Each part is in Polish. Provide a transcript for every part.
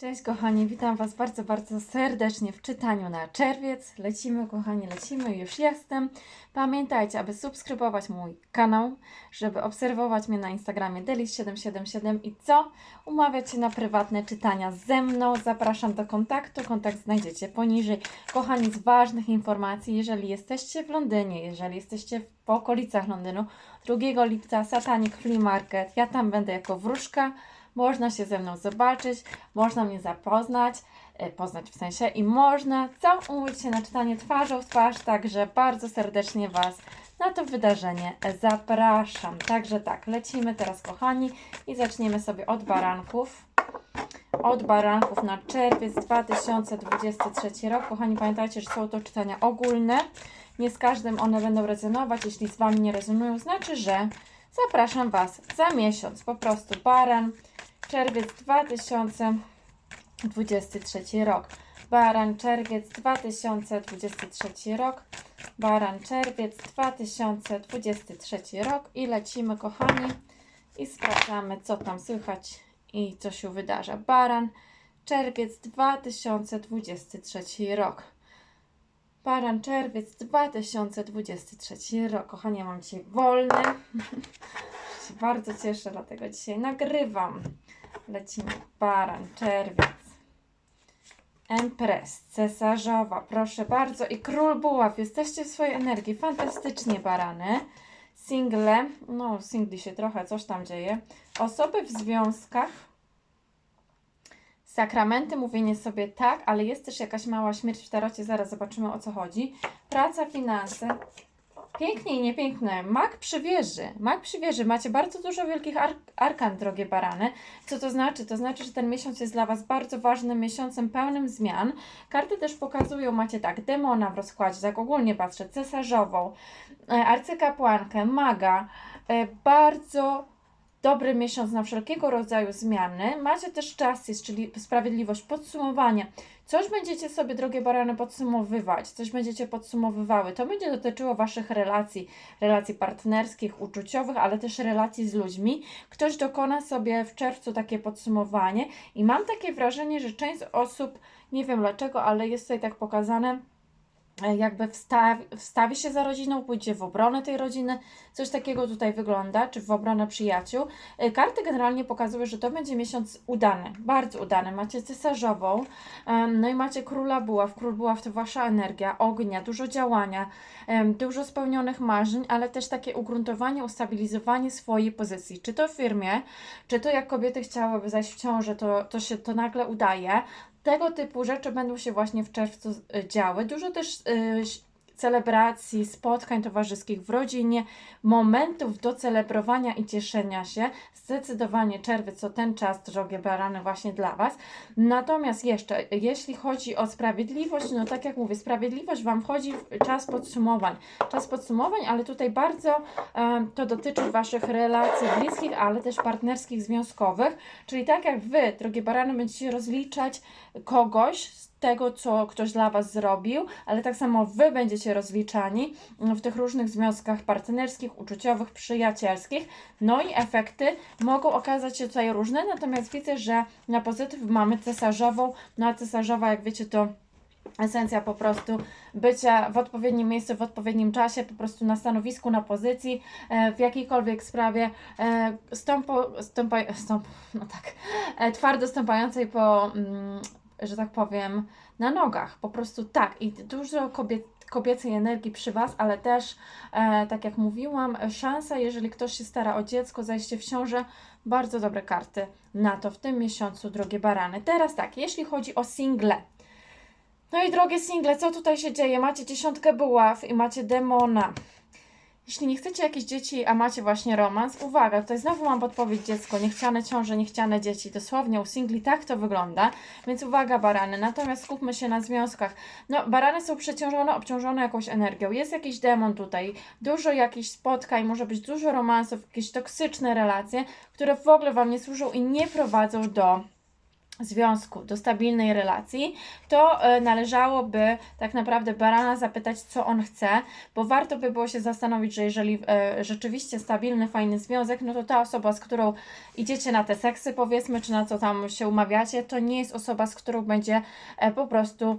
Cześć kochani, witam Was bardzo, bardzo serdecznie w czytaniu na czerwiec. Lecimy kochani, lecimy, już jestem. Pamiętajcie, aby subskrybować mój kanał, żeby obserwować mnie na Instagramie delis777 i co? Umawiać się na prywatne czytania ze mną. Zapraszam do kontaktu, kontakt znajdziecie poniżej. Kochani, z ważnych informacji, jeżeli jesteście w Londynie, jeżeli jesteście w okolicach Londynu, 2 lipca Satanic Flea Market, ja tam będę jako wróżka. Można się ze mną zobaczyć, można mnie zapoznać, e, poznać w sensie i można co umówić się na czytanie twarzą w twarz, także bardzo serdecznie Was na to wydarzenie zapraszam. Także tak, lecimy teraz kochani i zaczniemy sobie od baranków. Od baranków na czerwiec 2023 rok. Kochani, pamiętajcie, że są to czytania ogólne. Nie z każdym one będą rezonować. Jeśli z Wami nie rezonują, znaczy, że zapraszam Was za miesiąc. Po prostu baran, czerwiec 2023 rok. Baran, czerwiec 2023 rok. Baran, czerwiec 2023 rok. I lecimy, kochani, i sprawdzamy, co tam słychać i co się wydarza. Baran, czerwiec 2023 rok. Baran, czerwiec 2023 rok. Kochani, ja mam dzisiaj wolny. bardzo cieszę, dlatego dzisiaj nagrywam. Lecimy. Baran, czerwiec. Empress, cesarzowa, proszę bardzo. I król buław, jesteście w swojej energii. Fantastycznie, barany. Single, no singli się trochę, coś tam dzieje. Osoby w związkach. Sakramenty, mówienie sobie tak, ale jest też jakaś mała śmierć w tarocie, zaraz zobaczymy o co chodzi. Praca, finanse. Pięknie i niepiękne. Mak przy wieży. Mak. Macie bardzo dużo wielkich ar arkan, drogie barany. Co to znaczy? To znaczy, że ten miesiąc jest dla Was bardzo ważnym miesiącem, pełnym zmian. Karty też pokazują, macie tak, demona w rozkładzie, tak ogólnie patrzę, cesarzową, e, arcykapłankę, maga. E, bardzo dobry miesiąc na wszelkiego rodzaju zmiany. Macie też czas, jest, czyli sprawiedliwość, podsumowanie. Coś będziecie sobie, drogie barany, podsumowywać, coś będziecie podsumowywały. To będzie dotyczyło Waszych relacji, relacji partnerskich, uczuciowych, ale też relacji z ludźmi. Ktoś dokona sobie w czerwcu takie podsumowanie i mam takie wrażenie, że część osób, nie wiem dlaczego, ale jest tutaj tak pokazane, jakby wstawi, wstawi się za rodziną, pójdzie w obronę tej rodziny, coś takiego tutaj wygląda, czy w obronę przyjaciół. E, Karty generalnie pokazują, że to będzie miesiąc udany, bardzo udany. Macie cesarzową, em, no i macie króla buław. Król buław to wasza energia, ognia, dużo działania, dużo spełnionych marzeń, ale też takie ugruntowanie, ustabilizowanie swojej pozycji. Czy to w firmie, czy to jak kobiety chciałyby zajść w ciążę, to, to się to nagle udaje. Tego typu rzeczy będą się właśnie w czerwcu y, działy. Dużo też y, celebracji, spotkań towarzyskich w rodzinie, momentów do celebrowania i cieszenia się. Zdecydowanie czerwiec to ten czas, drogie barany, właśnie dla Was. Natomiast jeszcze, jeśli chodzi o sprawiedliwość, no tak jak mówię, sprawiedliwość Wam wchodzi w czas podsumowań. Czas podsumowań, ale tutaj bardzo em, to dotyczy Waszych relacji bliskich, ale też partnerskich, związkowych. Czyli tak jak Wy, drogie barany, będziecie rozliczać kogoś z tego, co ktoś dla Was zrobił, ale tak samo Wy będziecie rozliczani w tych różnych związkach partnerskich, uczuciowych, przyjacielskich. No i efekty mogą okazać się tutaj różne, natomiast widzę, że na pozytyw mamy cesarzową, no a cesarzowa, jak wiecie, to esencja po prostu bycia w odpowiednim miejscu, w odpowiednim czasie, po prostu na stanowisku, na pozycji, e, w jakiejkolwiek sprawie, e, stąpo, stąpa, stąp, no tak, e, twardo stąpającej po, mm, że tak powiem, na nogach, po prostu tak i dużo kobiet, kobiecej energii przy Was, ale też, e, tak jak mówiłam, szansa, jeżeli ktoś się stara o dziecko, zajście w ciążę, bardzo dobre karty na to w tym miesiącu, drogie barany. Teraz tak, jeśli chodzi o single, no i drogie single, co tutaj się dzieje? Macie dziesiątkę buław i macie demona. Jeśli nie chcecie jakichś dzieci, a macie właśnie romans, uwaga, tutaj znowu mam podpowiedź dziecko, niechciane ciąże, niechciane dzieci. Dosłownie u singli tak to wygląda, więc uwaga barany. Natomiast skupmy się na związkach. No, barany są przeciążone, obciążone jakąś energią. Jest jakiś demon tutaj, dużo jakichś spotkań, może być dużo romansów, jakieś toksyczne relacje, które w ogóle Wam nie służą i nie prowadzą do związku, do stabilnej relacji, to e, należałoby tak naprawdę barana zapytać, co on chce, bo warto by było się zastanowić, że jeżeli e, rzeczywiście stabilny, fajny związek, no to ta osoba, z którą idziecie na te seksy, powiedzmy, czy na co tam się umawiacie, to nie jest osoba, z którą będzie e, po prostu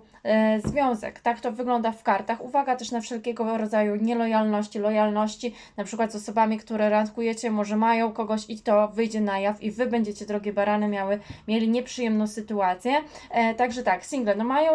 związek. Tak to wygląda w kartach. Uwaga też na wszelkiego rodzaju nielojalności, lojalności, na przykład z osobami, które randkujecie, może mają kogoś i to wyjdzie na jaw i wy będziecie, drogie barany, miały, mieli nieprzyjemność przyjemną sytuację. E, także tak, single, no mają.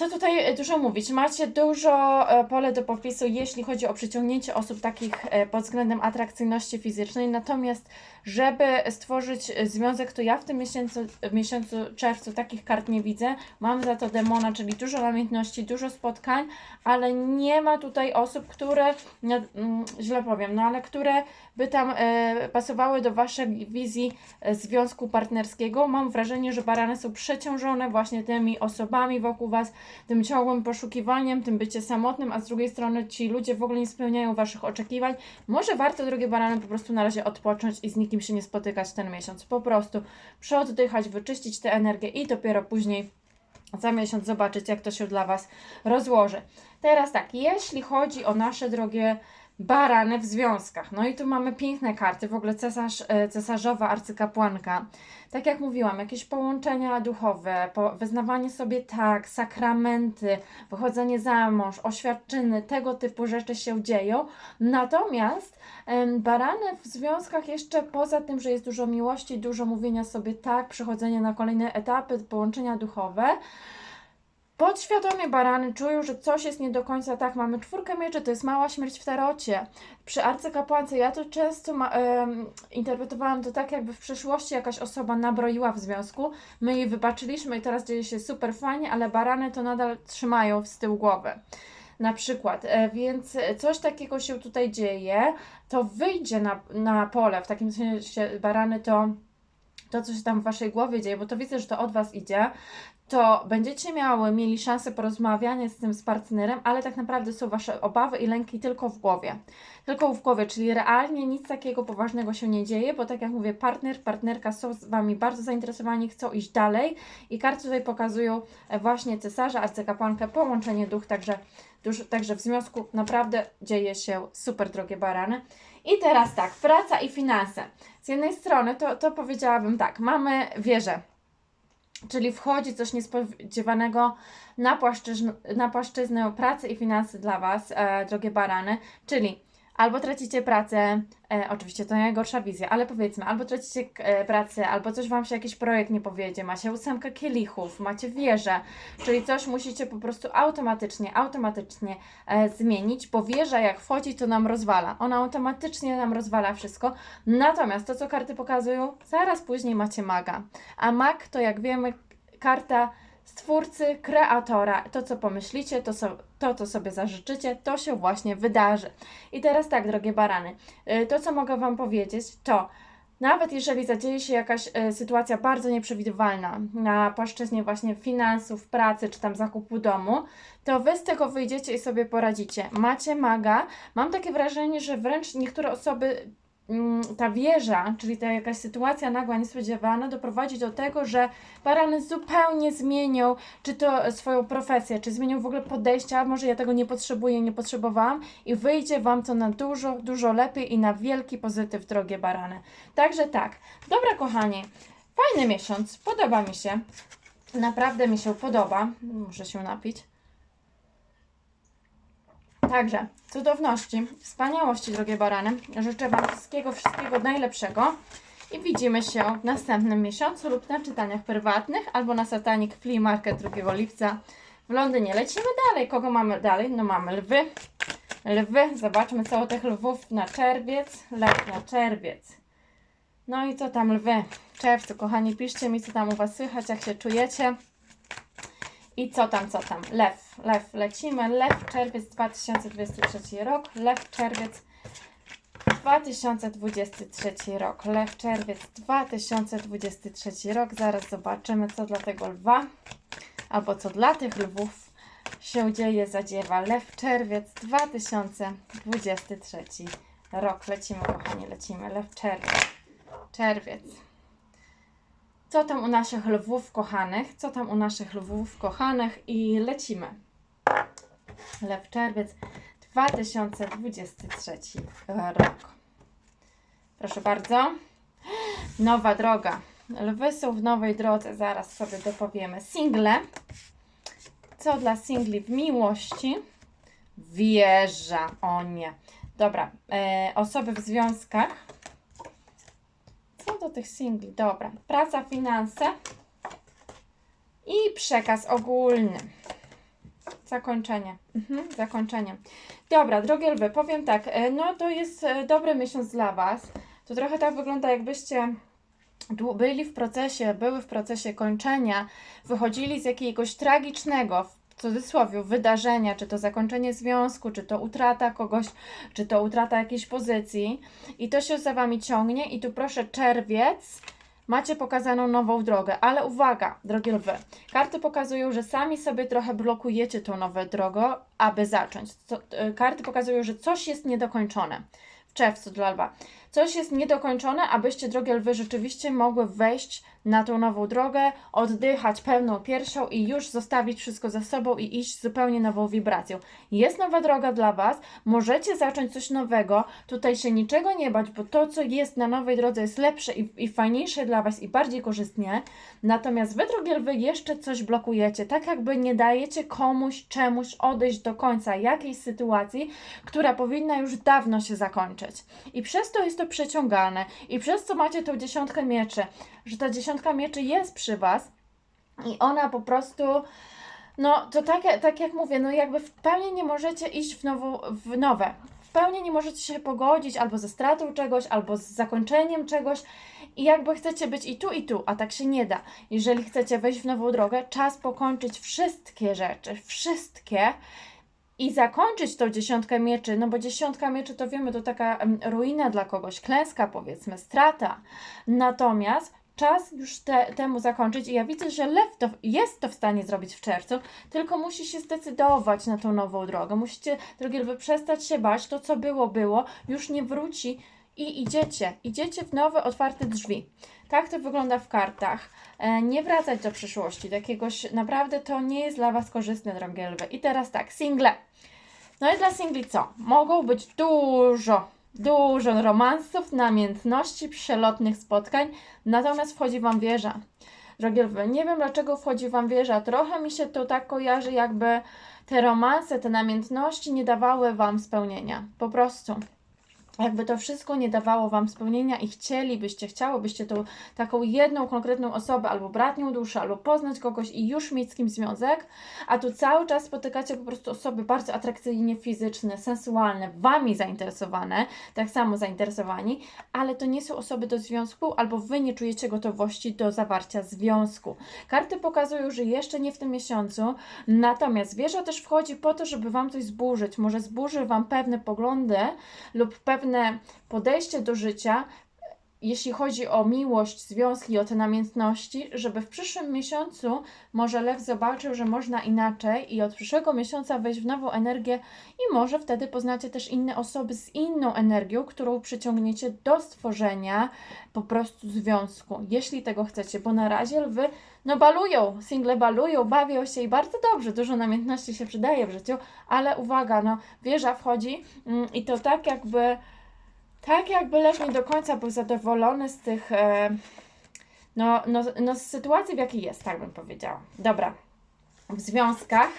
E, co tutaj dużo mówić? Macie dużo e, pole do popisu, jeśli chodzi o przyciągnięcie osób takich e, pod względem atrakcyjności fizycznej. Natomiast, żeby stworzyć związek, to ja w tym miesiącu, w miesiącu czerwcu takich kart nie widzę. Mam za to demona, czyli dużo namiętności, dużo spotkań, ale nie ma tutaj osób, które, no, mm, źle powiem, no ale które by tam e, pasowały do Waszej wizji e, związku partnerskiego. Mam wrażenie, że barany są przeciążone właśnie tymi osobami wokół Was, tym ciągłym poszukiwaniem, tym bycie samotnym, a z drugiej strony ci ludzie w ogóle nie spełniają Waszych oczekiwań. Może warto, drogie barany, po prostu na razie odpocząć i z nikim się nie spotykać ten miesiąc. Po prostu przeoddychać, wyczyścić tę energię i dopiero później za miesiąc zobaczyć, jak to się dla Was rozłoży. Teraz tak, jeśli chodzi o nasze drogie barany w związkach. No i tu mamy piękne karty, w ogóle cesarz, e, cesarzowa arcykapłanka. Tak jak mówiłam, jakieś połączenia duchowe, po, wyznawanie sobie tak, sakramenty, wychodzenie za mąż, oświadczyny, tego typu rzeczy się dzieją. Natomiast barany w związkach jeszcze poza tym, że jest dużo miłości, dużo mówienia sobie tak, przechodzenie na kolejne etapy, połączenia duchowe, Podświadomie barany czują, że coś jest nie do końca tak. Mamy czwórkę mieczy, to jest mała śmierć w tarocie. Przy arcykapłance ja to często ma, um, interpretowałam to tak, jakby w przeszłości jakaś osoba nabroiła w związku. My jej wybaczyliśmy i teraz dzieje się super fajnie, ale barany to nadal trzymają z tyłu głowy. Na przykład, e, więc coś takiego się tutaj dzieje, to wyjdzie na, na pole, w takim sensie barany to to, co się tam w waszej głowie dzieje, bo to widzę, że to od was idzie, to będziecie miały, mieli szansę porozmawiania z tym z partnerem, ale tak naprawdę są Wasze obawy i lęki tylko w głowie. Tylko w głowie, czyli realnie nic takiego poważnego się nie dzieje, bo tak jak mówię, partner, partnerka są z Wami bardzo zainteresowani, chcą iść dalej i karty tutaj pokazują e, właśnie cesarza, arcykapłankę, połączenie duch, także, także w związku naprawdę dzieje się super drogie barany. I teraz tak, praca i finanse. Z jednej strony to, to powiedziałabym tak, mamy wieżę, Czyli wchodzi coś niespodziewanego na, płaszczyznę, na płaszczyznę pracy i finanse dla Was, e, drogie barany. Czyli albo tracicie pracę, e, oczywiście to najgorsza wizja, ale powiedzmy, albo tracicie e, pracę, albo coś Wam się jakiś projekt nie powiedzie, macie ósemkę kielichów, macie wieżę, czyli coś musicie po prostu automatycznie, automatycznie e, zmienić, bo wieża jak wchodzi, to nam rozwala. Ona automatycznie nam rozwala wszystko. Natomiast to, co karty pokazują, zaraz później macie maga. A mag to jak wiemy, karta stwórcy, kreatora. To, co pomyślicie, to, to, co sobie zażyczycie, to się właśnie wydarzy. I teraz tak, drogie barany, y, to, co mogę Wam powiedzieć, to nawet jeżeli zadzieje się jakaś y, sytuacja bardzo nieprzewidywalna na płaszczyźnie właśnie finansów, pracy czy tam zakupu domu, to Wy z tego wyjdziecie i sobie poradzicie. Macie maga. Mam takie wrażenie, że wręcz niektóre osoby ta wieża, czyli ta jakaś sytuacja nagła, niespodziewana, doprowadzi do tego, że barany zupełnie zmienią, czy to swoją profesję, czy zmienią w ogóle podejścia, może ja tego nie potrzebuję, nie potrzebowałam i wyjdzie Wam to na dużo, dużo lepiej i na wielki pozytyw, drogie barany. Także tak, dobra kochani, fajny miesiąc, podoba mi się, naprawdę mi się podoba, muszę się napić. Także cudowności, wspaniałości, drogie barany. Życzę Wam wszystkiego, wszystkiego najlepszego. I widzimy się w następnym miesiącu lub na czytaniach prywatnych albo na Satanic Flea Market 2 lipca w Londynie. Lecimy dalej. Kogo mamy dalej? No mamy lwy. Lwy. Zobaczmy co tych lwów na czerwiec. Lew na czerwiec. No i co tam lwy? Czerwcu, kochani, piszcie mi co tam u Was słychać, jak się czujecie. I co tam, co tam? Lew, lew, lecimy. Lew, czerwiec 2023 rok. Lew, czerwiec 2023 rok. Lew, czerwiec 2023 rok. Zaraz zobaczymy, co dla tego lwa, albo co dla tych lwów się dzieje, zadziewa. Lew, czerwiec 2023 rok. Lecimy, kochani, lecimy. Lew, czerwiec. Czerwiec. Co tam u naszych lwów kochanych? Co tam u naszych lwów kochanych? I lecimy. Lew czerwiec 2023 rok. Proszę bardzo. Nowa droga. Lwy są w nowej drodze, zaraz sobie dopowiemy. Single. Co dla singli w miłości? Wieża. O nie. Dobra. E, osoby w związkach. Do tych singli? Dobra. Praca, finanse i przekaz ogólny. Zakończenie. Mhm, zakończenie. Dobra, drogie lwy, powiem tak. e, No to jest e, dobry miesiąc dla Was. To trochę tak wygląda, jakbyście byli w procesie, były w procesie kończenia, wychodzili z jakiegoś tragicznego, cudzysłowie, wydarzenia, czy to zakończenie związku, czy to utrata kogoś, czy to utrata jakiejś pozycji i to się za Wami ciągnie i tu proszę czerwiec, macie pokazaną nową drogę, ale uwaga, drogie lwy, karty pokazują, że sami sobie trochę blokujecie tą nową drogę, aby zacząć. Co, y, karty pokazują, że coś jest niedokończone. W czerwcu dla lwa. Coś jest niedokończone, abyście, drogie lwy, rzeczywiście mogły wejść na tą nową drogę, oddychać pełną piersią i już zostawić wszystko za sobą i iść zupełnie nową wibracją. Jest nowa droga dla Was, możecie zacząć coś nowego, tutaj się niczego nie bać, bo to, co jest na nowej drodze jest lepsze i, i fajniejsze dla Was i bardziej korzystnie, natomiast Wy, drogie lwy, jeszcze coś blokujecie, tak jakby nie dajecie komuś, czemuś odejść do końca jakiejś sytuacji, która powinna już dawno się zakończyć. I przez to jest to przeciągane i przez co macie tą dziesiątkę mieczy, że ta dziesiątka mieczy jest przy Was i ona po prostu, no to tak, tak jak mówię, no jakby w pełni nie możecie iść w, nową, w nowe. W pełni nie możecie się pogodzić albo ze stratą czegoś, albo z zakończeniem czegoś i jakby chcecie być i tu, i tu, a tak się nie da. Jeżeli chcecie wejść w nową drogę, czas pokończyć wszystkie rzeczy, wszystkie i zakończyć tą dziesiątkę mieczy, no bo dziesiątka mieczy to wiemy, to taka ruina dla kogoś, klęska powiedzmy, strata. Natomiast czas już te, temu zakończyć i ja widzę, że lew to, jest to w stanie zrobić w czerwcu, tylko musi się zdecydować na tą nową drogę. Musicie, drogie lwy, przestać się bać, to co było, było, już nie wróci i idziecie, idziecie w nowe, otwarte drzwi. Tak to wygląda w kartach. E, nie wracać do przyszłości, do jakiegoś, naprawdę to nie jest dla Was korzystne, drogie lwy. I teraz tak, single. No i dla singli co? Mogą być dużo, dużo romansów, namiętności, przelotnych spotkań, natomiast wchodzi Wam wieża. Drogie lwy, nie wiem dlaczego wchodzi Wam wieża. Trochę mi się to tak kojarzy, jakby te romanse, te namiętności nie dawały Wam spełnienia. Po prostu jakby to wszystko nie dawało Wam spełnienia i chcielibyście, chciałobyście tą taką jedną konkretną osobę, albo bratnią duszę, albo poznać kogoś i już mieć z kim związek, a tu cały czas spotykacie po prostu osoby bardzo atrakcyjnie fizyczne, sensualne, Wami zainteresowane, tak samo zainteresowani, ale to nie są osoby do związku, albo Wy nie czujecie gotowości do zawarcia związku. Karty pokazują, że jeszcze nie w tym miesiącu, natomiast wieża też wchodzi po to, żeby Wam coś zburzyć. Może zburzy Wam pewne poglądy lub pewne podejście do życia, jeśli chodzi o miłość, związki, o te namiętności, żeby w przyszłym miesiącu może Lew zobaczył, że można inaczej i od przyszłego miesiąca wejść w nową energię i może wtedy poznacie też inne osoby z inną energią, którą przyciągniecie do stworzenia po prostu związku, jeśli tego chcecie, bo na razie lwy no balują, single balują, bawią się i bardzo dobrze, dużo namiętności się przydaje w życiu, ale uwaga, no wieża wchodzi mm, i to tak jakby tak jakby lew nie do końca był zadowolony z tych, e, no, no, no z sytuacji, w jakiej jest, tak bym powiedziała. Dobra, w związkach,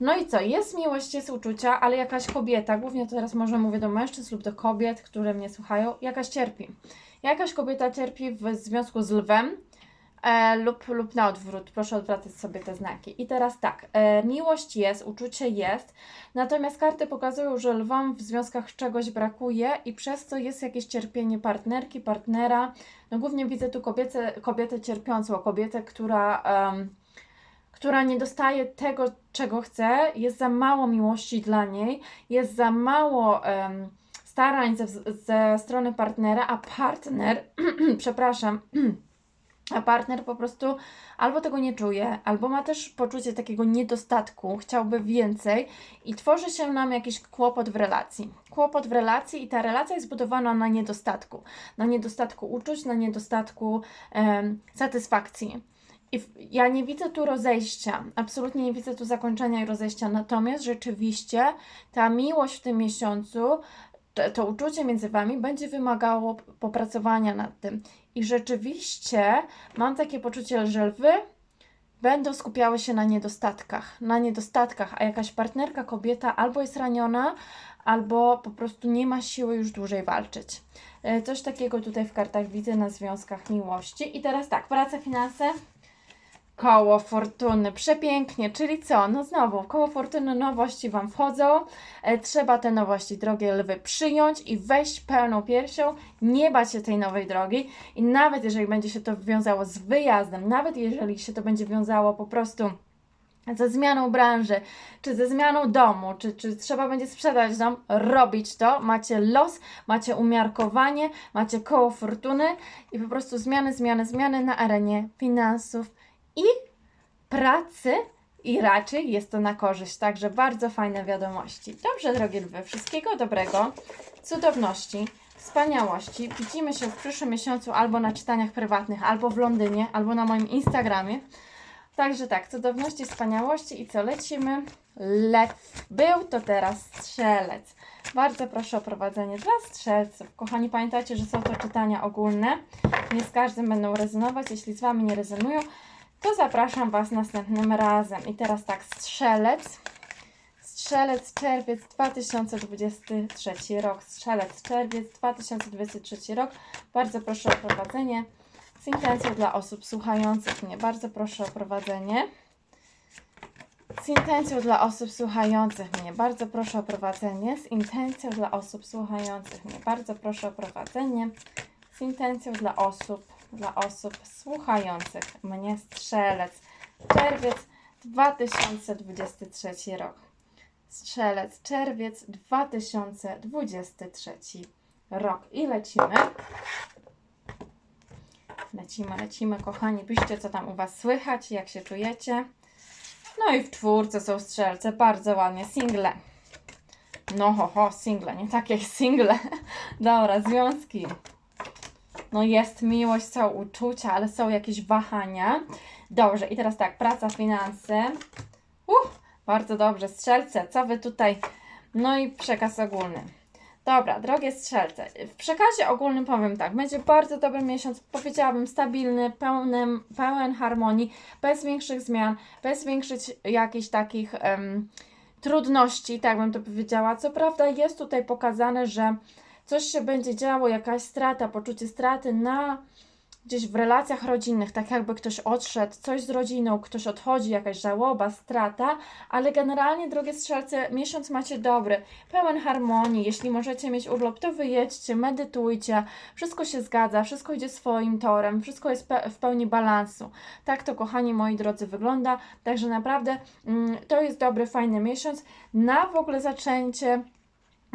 no i co, jest miłość, jest uczucia, ale jakaś kobieta, głównie to teraz może mówię do mężczyzn lub do kobiet, które mnie słuchają, jakaś cierpi. Jakaś kobieta cierpi w związku z lwem, e, lub, lub na odwrót. Proszę odwracać sobie te znaki. I teraz tak, e, miłość jest, uczucie jest, natomiast karty pokazują, że lwom w związkach czegoś brakuje i przez to jest jakieś cierpienie partnerki, partnera. No głównie widzę tu kobietę, kobietę cierpiącą, kobietę, która, em, która nie dostaje tego, czego chce, jest za mało miłości dla niej, jest za mało em, starań ze, ze strony partnera, a partner, przepraszam, a partner po prostu albo tego nie czuje, albo ma też poczucie takiego niedostatku, chciałby więcej i tworzy się nam jakiś kłopot w relacji. Kłopot w relacji i ta relacja jest budowana na niedostatku. Na niedostatku uczuć, na niedostatku em, satysfakcji. I ja nie widzę tu rozejścia, absolutnie nie widzę tu zakończenia i rozejścia, natomiast rzeczywiście ta miłość w tym miesiącu, to, to uczucie między Wami będzie wymagało popracowania nad tym. I rzeczywiście mam takie poczucie, że Wy będą skupiały się na niedostatkach, na niedostatkach, a jakaś partnerka, kobieta albo jest raniona, albo po prostu nie ma siły już dłużej walczyć. E, Coś takiego tutaj w kartach widzę na związkach miłości. I teraz tak, praca, finanse. Koło fortuny, przepięknie, czyli co? No znowu, koło fortuny nowości Wam wchodzą. E, trzeba te nowości, drogie lwy, przyjąć i wejść pełną piersią, nie bać się tej nowej drogi. I nawet jeżeli będzie się to wiązało z wyjazdem, nawet jeżeli się to będzie wiązało po prostu ze zmianą branży, czy ze zmianą domu, czy, czy trzeba będzie sprzedać dom, robić to. Macie los, macie umiarkowanie, macie koło fortuny i po prostu zmiany, zmiany, zmiany na arenie finansów i pracy. I raczej jest to na korzyść, także bardzo fajne wiadomości. Dobrze, drogie lwy, wszystkiego dobrego, cudowności, wspaniałości. Widzimy się w przyszłym miesiącu albo na czytaniach prywatnych, albo w Londynie, albo na moim Instagramie. Także tak, cudowności, wspaniałości i co lecimy? Lew był, to teraz strzelec. Bardzo proszę o prowadzenie dla strzelców. Kochani, pamiętajcie, że są to czytania ogólne. Nie z każdym będą rezonować. Jeśli z Wami nie rezonują, to zapraszam Was następnym razem. I teraz tak, strzelec. Strzelec, czerwiec 2023 rok. Strzelec, czerwiec 2023 rok. Bardzo proszę o prowadzenie z intencją dla osób słuchających mnie. Bardzo proszę o prowadzenie. Z intencją dla osób słuchających mnie. Bardzo proszę o prowadzenie. Z intencją dla osób słuchających mnie. Bardzo proszę o prowadzenie. Z intencją dla osób, dla osób słuchających mnie. Strzelec. Czerwiec 2023 rok. Strzelec. Czerwiec 2023 rok. I lecimy. Lecimy, lecimy, kochani. Piszcie, co tam u Was słychać, jak się czujecie. No i w czwórce są strzelce, bardzo ładnie. Single. No ho, ho, single, nie takie single. Dobra, związki. No jest miłość, są uczucia, ale są jakieś wahania. Dobrze, i teraz tak, praca, finanse. Uh, bardzo dobrze. Strzelce, co Wy tutaj... No i przekaz ogólny. Dobra, drogie strzelce, w przekazie ogólnym powiem tak, będzie bardzo dobry miesiąc, powiedziałabym stabilny, pełny, pełen harmonii, bez większych zmian, bez większych jakichś takich em, trudności, tak bym to powiedziała. Co prawda jest tutaj pokazane, że coś się będzie działo, jakaś strata, poczucie straty na gdzieś w relacjach rodzinnych, tak jakby ktoś odszedł, coś z rodziną, ktoś odchodzi, jakaś żałoba, strata, ale generalnie, drogie strzelce, miesiąc macie dobry, pełen harmonii. Jeśli możecie mieć urlop, to wyjedźcie, medytujcie, wszystko się zgadza, wszystko idzie swoim torem, wszystko jest pe w pełni balansu. Tak to, kochani moi drodzy, wygląda. Także naprawdę mm, to jest dobry, fajny miesiąc na w ogóle zaczęcie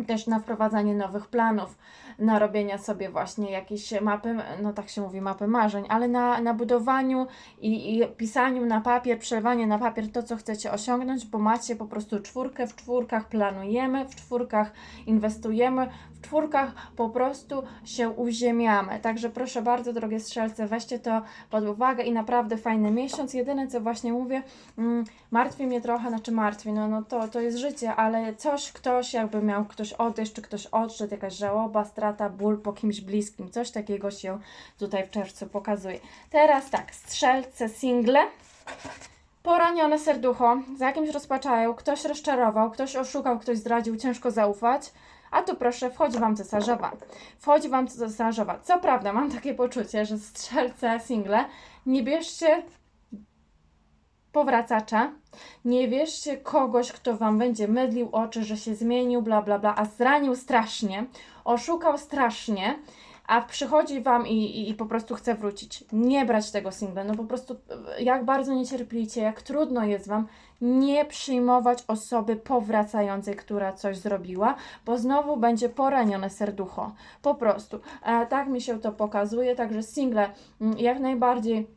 też na wprowadzanie nowych planów, na robienia sobie właśnie jakiejś mapy, no tak się mówi, mapy marzeń, ale na, na budowaniu i, i pisaniu na papier, przelewanie na papier to, co chcecie osiągnąć, bo macie po prostu czwórkę, w czwórkach planujemy, w czwórkach inwestujemy, w czwórkach po prostu się uziemiamy. Także proszę bardzo, drogie strzelce, weźcie to pod uwagę i naprawdę fajny miesiąc. Jedyne, co właśnie mówię, mm, martwi mnie trochę, znaczy martwi, no, no to, to jest życie, ale coś, ktoś jakby miał ktoś odejść, czy ktoś odszedł, jakaś żałoba, strata, ból po kimś bliskim, coś takiego się tutaj w czerwcu pokazuje. Teraz tak, strzelce, single. Poranione serducho, za jakimś rozpaczają, ktoś rozczarował, ktoś oszukał, ktoś zdradził, ciężko zaufać. A tu proszę, wchodzi Wam cesarzowa. Wchodzi Wam cesarzowa. Co prawda, mam takie poczucie, że strzelce, single, nie bierzcie powracacza, nie bierzcie kogoś, kto Wam będzie mydlił oczy, że się zmienił, bla, bla, bla, a zranił strasznie, oszukał strasznie, a przychodzi Wam i, i, i po prostu chce wrócić. Nie brać tego singla, no po prostu jak bardzo nie cierplicie, jak trudno jest Wam, nie przyjmować osoby powracającej, która coś zrobiła, bo znowu będzie poranione serducho. Po prostu. E, tak mi się to pokazuje, także single mm, jak najbardziej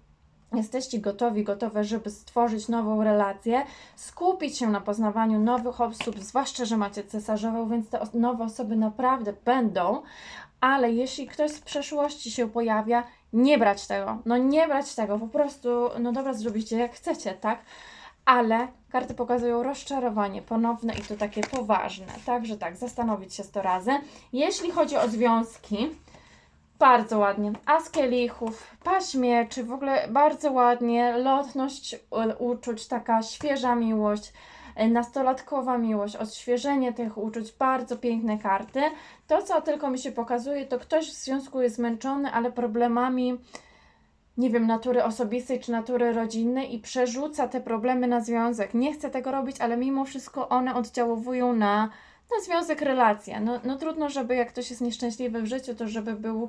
jesteście gotowi, gotowe, żeby stworzyć nową relację, skupić się na poznawaniu nowych osób, zwłaszcza, że macie cesarzową, więc te nowe osoby naprawdę będą, ale jeśli ktoś z przeszłości się pojawia, nie brać tego, no nie brać tego, po prostu, no dobra, zrobicie jak chcecie, tak? Ale karty pokazują rozczarowanie ponowne i to takie poważne, także tak, zastanowić się sto razy. Jeśli chodzi o związki, bardzo ładnie. As kielichów, paź mieczy, w ogóle bardzo ładnie. Lotność uczuć, taka świeża miłość, nastolatkowa miłość, odświeżenie tych uczuć, bardzo piękne karty. To, co tylko mi się pokazuje, to ktoś w związku jest zmęczony, ale problemami, nie wiem, natury osobistej czy natury rodzinnej i przerzuca te problemy na związek. Nie chce tego robić, ale mimo wszystko one oddziałowują na na związek, relacja. No, no trudno, żeby jak ktoś jest nieszczęśliwy w życiu, to żeby był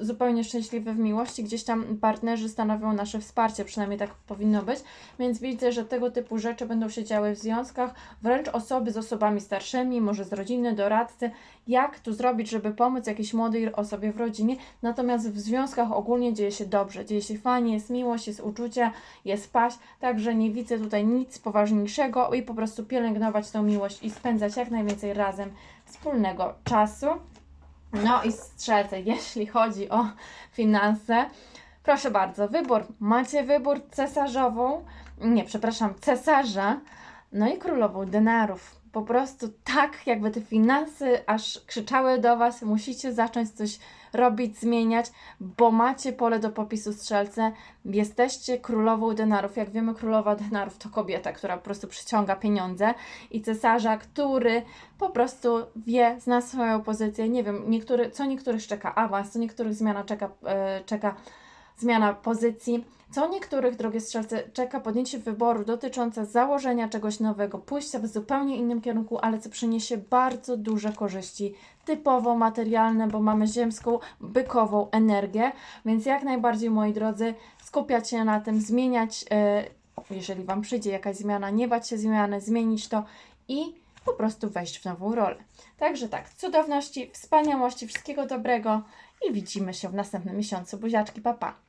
zupełnie szczęśliwy w miłości. Gdzieś tam partnerzy stanowią nasze wsparcie, przynajmniej tak powinno być. Więc widzę, że tego typu rzeczy będą się działy w związkach, wręcz osoby z osobami starszymi, może z rodziny, doradcy. Jak tu zrobić, żeby pomóc jakiejś młodej osobie w rodzinie. Natomiast w związkach ogólnie dzieje się dobrze, dzieje się fajnie, jest miłość, jest uczucie, jest paść, także nie widzę tutaj nic poważniejszego i po prostu pielęgnować tą miłość i spędzać jak najwięcej razem wspólnego czasu. No i strzelce, jeśli chodzi o finanse, proszę bardzo, wybór. Macie wybór cesarzową, nie, przepraszam, cesarza, no i królową denarów. Po prostu tak, jakby te finanse aż krzyczały do Was, musicie zacząć coś robić, zmieniać, bo macie pole do popisu strzelce, jesteście królową denarów. Jak wiemy, królowa denarów to kobieta, która po prostu przyciąga pieniądze i cesarza, który po prostu wie, zna swoją pozycję. Nie wiem, niektóry, co niektórych czeka awans, co niektórych zmiana czeka, e, czeka zmiana pozycji. Co niektórych, drogie strzelce, czeka podjęcie wyboru dotyczące założenia czegoś nowego, pójścia w zupełnie innym kierunku, ale co przyniesie bardzo duże korzyści, typowo materialne, bo mamy ziemską, bykową energię, więc jak najbardziej, moi drodzy, skupiać się na tym, zmieniać, e, jeżeli Wam przyjdzie jakaś zmiana, nie bać się zmiany, zmienić to i po prostu wejść w nową rolę. Także tak, cudowności, wspaniałości, wszystkiego dobrego i widzimy się w następnym miesiącu. Buziaczki, papa. Pa.